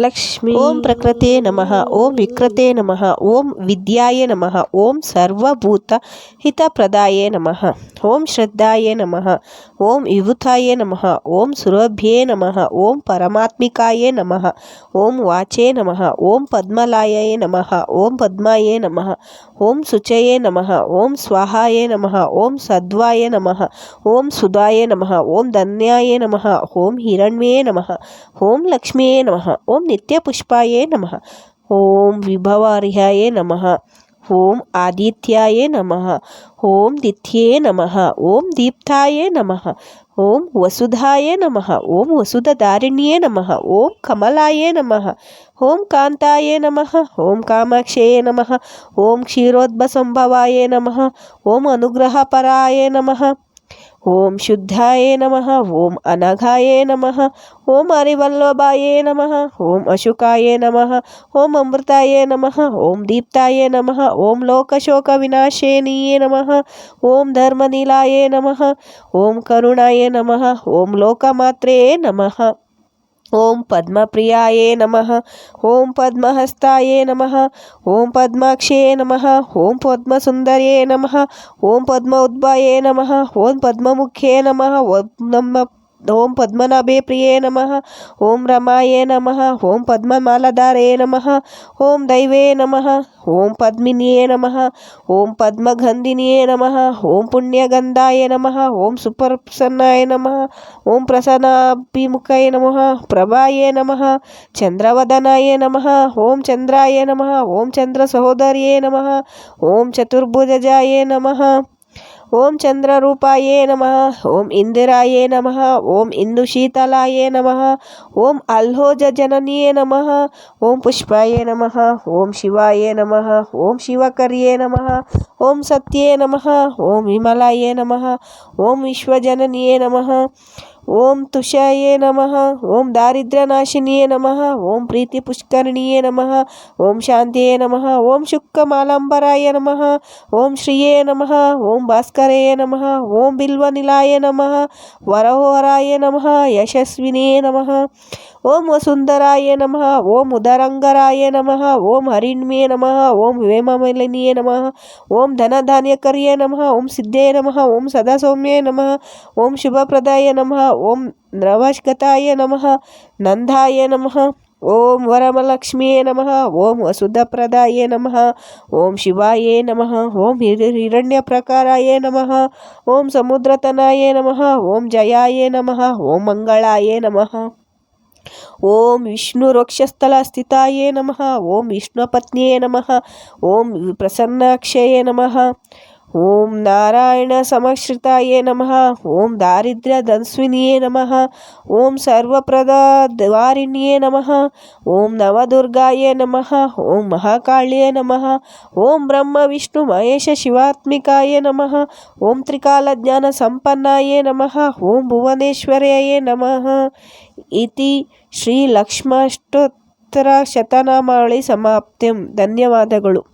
लक्ष्मी ओम प्रकृते नमः ओम विकृते नमः ओम विद्याय नमः ॐ सर्वभूतहितप्रदाय नमः ओम श्रद्धाय नमः ओम विभुताय नमः ओम सुरभ्ये नमः ओम परमात्मिकाय नमः ओम वाचे नमः ओम पद्मलायाय नमः ओम पद्माय नमः ओम शुचय नमः ओम स्वाहाय नमः ओम सद्वाय नमः ओम सुधाय नमः ओम धन्याय नमः ओम हिरण्ये नमः ओम लक्ष्म्ये नमः ओम ओम नित्यपुष्पाय नम ॐ विभवार्याय नम ॐ आदित्याय नम ॐ दिथ्ये नम ॐ दीप्ताय नम ॐ वसुधाय नम ॐ वसुधधारिण्ये नम ॐ कमलाय नम ॐ कांताय नम ॐ कामाक्षे नम ॐ क्षीरोद्भसंभवाय नम ॐ अनुग्रहपराय नमः ॐ शुद्धाय नमः ॐ अनघाय नमः ॐ हरिवल्लभाय नमः ॐ अशुकाय नमः ॐ अमृताय नमः ॐ दीप्ताय नमः लोकशोक लोकशोकविनाशेनीय नम, ओम धर्मनीलाय नम, ओम करुणाय नम, ओम लोकमात्रे नमः। ओम पद्मप्रियाये नमः ओं पद्महस्ताये नमः ओं पद्माक्षये नमः ओम पद्मसुन्दर्ये नमः, ॐ पद्म उद्भाये नमः ओम पद्ममुख्ये नमः, ॐ नम ओम पद्मनाभे प्रिय नम ओम रमाये नम ओम पद्ममालाधारे नम ओं दैवे नम ओम पद्मे नम ओं पद्मे नम ओं पुण्यगन्धाय नम ओं सुप्रसन्नाय नम ॐ प्रसन्नाभिमुखाय नम प्रभाये नमः नम ओम ॐ नम ओम चंद्र चन्द्रसहोदर्ये नम ओं चतुर्भुजाए नम ॐ चन्द्ररूपायै नमः ॐ नम ओम ॐ इन्दुशीतलायै नम ॐ अल्होजजनन्ये नम ॐ पुष्पायै नम ओम शिवायै नम ॐ शिवकर्ये नम ओम सत्ये नम ॐ विमलाये नम ओम विश्वजनन्ये नमः ओम तुषाये नमः, ओम दारिद्र्यनाशिनिये नमः, ओम प्रीति पुष्करिणीये नमः, ओम शांतिये नमः, ओम शुक्कमालंबराय नमः, ओम श्रिये नमः, ओम भास्करये नमः, ओम बिल्वनिलाय नमः, वरहोहराय नमः, यशस्विने नमः। ओम वसुंधराय नम ओम उदरंगराय नम ओम हरिण्ये नम ओम वेमलिनीय नम ओम धनधान्यक नम ओम सिद्धे नम ओम सदासौम्ये नम ओम शुभप्रदाय नम ओम नवशताय नम नंदय नम ओम वरमलक्ष्म्ये नम ओम वसुधप्रदाय नम ओम शिवाय नम ओम हिरण्यप्रकाराय नम ओम समुद्रतनाय नम ओम जयाय नम ओम मंगलाय नमः ఓం విష్ణు వృక్షస్థల స్థితాయే నమ ఓం విష్ణుపత్న్యే నమ ఓం ప్రసన్నాక్షయే నమ. ಓಂ ನಾರಾಯಣ ಸಮಶ್ರಿತಾಯೇ ನಮಃ. ಓಂ ದಾರಿದ್ರ್ಯ ಧನ್ಸ್ವಿನಿಯೇ ನಮಃ. ಓಂ ಸರ್ವಪ್ರದ ದ್ವಾರಿಣ್ಯೇ ನಮಃ. ಓಂ ನವದುರ್ಗಾಯೇ ನಮಃ. ಓಂ ಮಹಾಕಾಳಿಯೇ ನಮಃ. ಓಂ ಬ್ರಹ್ಮ ವಿಷ್ಣು ಮಹೇಶ ಶಿವಾತ್ಮಿಕಾಯೇ ನಮಃ. ಓಂ ತ್ರಿಕಾಲ ಜ್ಞಾನ ಸಂಪನ್ನಾಯೇ ನಮಃ. ಓಂ ಭುವನೇಶ್ವರ್ಯಯೇ ನಮಃ. ಇತಿ ಶ್ರೀ ಲಕ್ಷ್ಮಷ್ಟೋತ್ತರ ಶತನಾಮಾವಳಿ ಸಮಾಪ್ತಿಂ. ಧನ್ಯವಾದಗಳು.